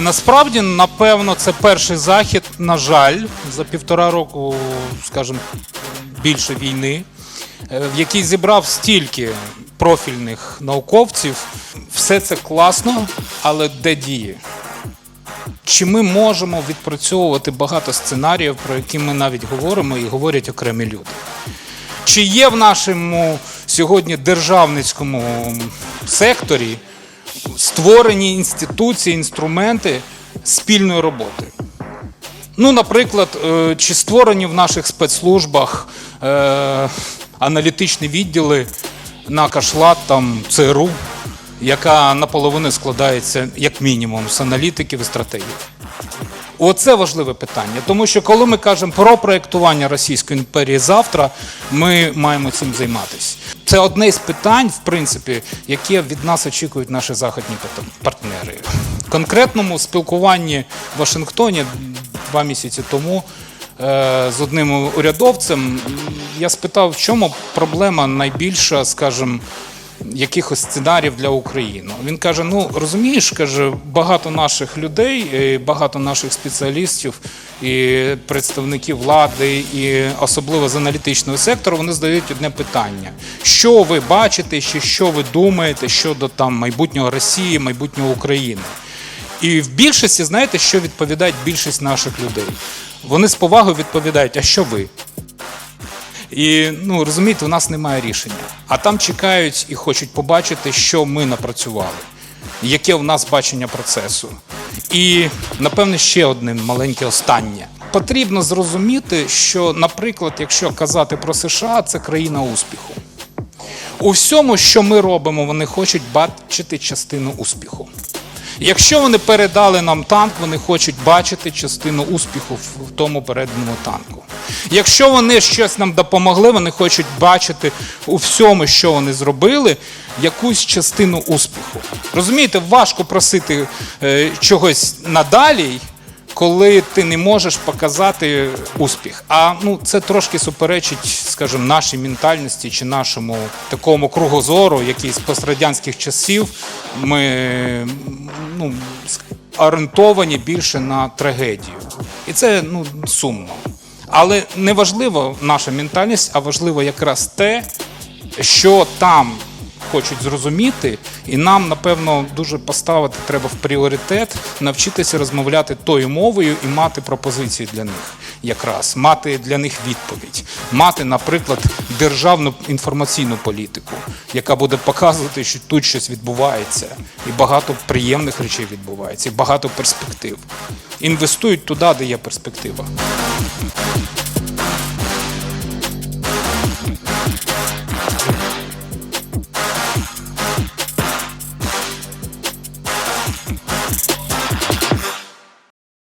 насправді, напевно, це перший захід, на жаль, за півтора року, скажімо, більше війни, е, в який зібрав стільки профільних науковців. Все це класно, але де діє? Чи ми можемо відпрацьовувати багато сценаріїв, про які ми навіть говоримо і говорять окремі люди? Чи є в нашому сьогодні державницькому секторі створені інституції, інструменти спільної роботи? Ну, наприклад, е, чи створені в наших спецслужбах е, аналітичні відділи на кашлат там ЦРУ, яка наполовину складається як мінімум з аналітиків і стратегів? Оце важливе питання, тому що коли ми кажемо про проєктування Російської імперії завтра, ми маємо цим займатися. Це одне з питань, в принципі, яке від нас очікують наші західні партнери. В конкретному спілкуванні в Вашингтоні два місяці тому е, з одним урядовцем я спитав, в чому проблема найбільша, скажімо, якихось сценаріїв для України. Він каже: ну розумієш, каже, багато наших людей, е, багато наших спеціалістів і представників влади, і особливо з аналітичного сектору, вони задають одне питання: що ви бачите, чи що ви думаєте щодо там майбутнього Росії, майбутнього України? І в більшості, знаєте, що відповідають більшість наших людей? Вони з повагою відповідають: а що ви? І ну розумієте, у нас немає рішення. А там чекають і хочуть побачити, що ми напрацювали, яке в нас бачення процесу. І напевне ще одне маленьке останнє. Потрібно зрозуміти, що, наприклад, якщо казати про США, це країна успіху. У всьому, що ми робимо, вони хочуть бачити частину успіху. Якщо вони передали нам танк, вони хочуть бачити частину успіху в тому переданому танку. Якщо вони щось нам допомогли, вони хочуть бачити у всьому, що вони зробили, якусь частину успіху. Розумієте, важко просити е, чогось надалі, коли ти не можеш показати успіх. А ну це трошки суперечить, скажімо, нашій ментальності чи нашому такому кругозору, який з пострадянських часів ми ну, орієнтовані більше на трагедію. І це ну, сумно. Але не важливо наша ментальність, а важливо якраз те, що там хочуть зрозуміти, і нам, напевно, дуже поставити треба в пріоритет навчитися розмовляти тою мовою і мати пропозиції для них, якраз мати для них відповідь, мати, наприклад, державну інформаційну політику, яка буде показувати, що тут щось відбувається, і багато приємних речей відбувається, і багато перспектив. Інвестують туди, де є перспектива.